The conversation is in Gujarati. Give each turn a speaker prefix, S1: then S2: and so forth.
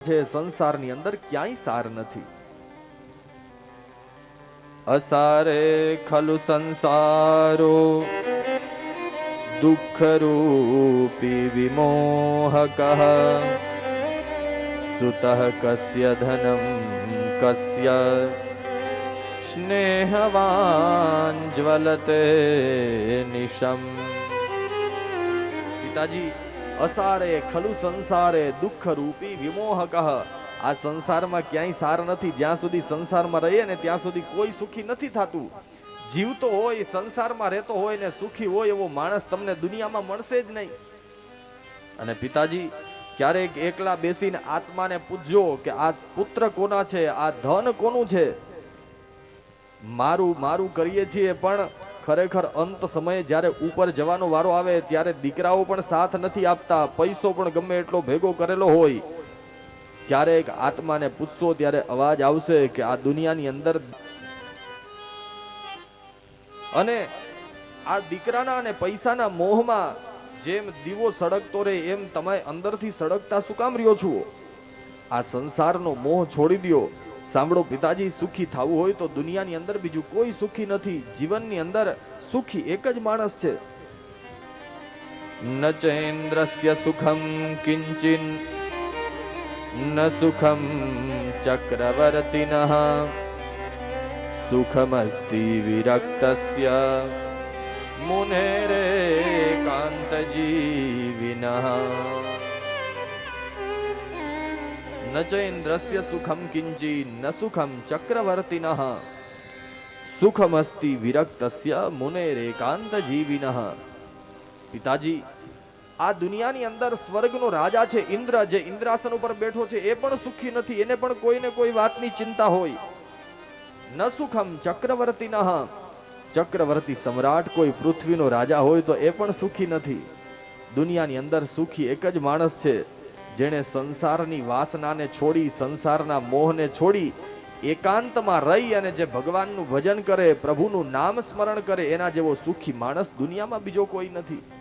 S1: છે સંસારની અંદર ક્યાંય સાર નથી. અસારે ખલુ સંસારો દુઃખ રૂપી વિમોહક, સુત કસ્ય ધનમ કસ્ય, સ્નેહવાન જ્વલતે નિશમ. પિતાજી અસારે, ખલુ સંસારે દુઃખ રૂપી વિમોહક. આ સંસારમાં ક્યાંય સાર નથી, જ્યાં સુધી સંસારમાં રહીએ ને ત્યાં સુધી કોઈ સુખી નથી થતું. જીવતો હોય, સંસારમાં રહેતો હોય ને સુખી હોય એવો માણસ તમને દુનિયામાં મળશે જ નહીં. અને પિતાજી, ક્યારેક એકલા બેસીને આત્માને પૂછજો કે આ પુત્ર કોના છે, આ ધન કોનું છે? મારું મારું કરીએ છીએ, પણ ખરેખર અંત સમયે જ્યારે ઉપર જવાનો વારો આવે ત્યારે દીકરાઓ પણ સાથ નથી આપતા, પૈસો પણ ગમે એટલો ભેગો કરેલો હોય. ક્યારેક આત્માને પૂછશો ત્યારે અવાજ આવશે કે આ દુનિયાની અંદર અને આ દીકરાના અને પૈસાના મોહમાં જેમ દીવો સળગતો રહે, એમ તમે અંદરથી સળગતા શું કામ રહ્યો છો? આ સંસારનો મોહ છોડી દ્યો. સાંભળો, પિતાજી સુખી થવું હોય તો દુનિયાની અંદર બીજું કોઈ સુખી નથી. જીવનની અંદર સુખી એક જ માણસ છે. ન ચેન્દ્રસ્ય સુખમ કિંચિન, ન સુખમ ચક્રવર્તિનઃ, સુખમસ્તિ વિરક્તસ્ય. મુનેરે કાંતજીવિનઃ। ન ચ સુખમ કિંચી ન સુખમ ચક્રવર્તિન સુખમસ્તિ વિરક્તસ્ય મુનેરેકાંત જીવિન પિતાજી આ દુનિયાની અંદર સ્વર્ગનો રાજા છે ઇન્દ્ર જે ઇન્દ્રાસન ઉપર બેઠો છે એ પણ સુખી નથી એને પણ કોઈને કોઈ વાતની ચિંતા હોય ન સુખમ ચક્રવર્તિન ચક્રવર્તી સમ્રાટ કોઈ પૃથ્વીનો રાજા હોય તો એ પણ સુખી નથી દુનિયાની અંદર સુખી એક જ માણસ છે જેણે સંસારની વાસનાને છોડી, સંસારના મોહને છોડી, એકાંતમાં રહી અને જે ભગવાનનું ભજન કરે, પ્રભુનું નામ સ્મરણ કરે, એના જેવો સુખી માણસ દુનિયામાં બીજો કોઈ નથી.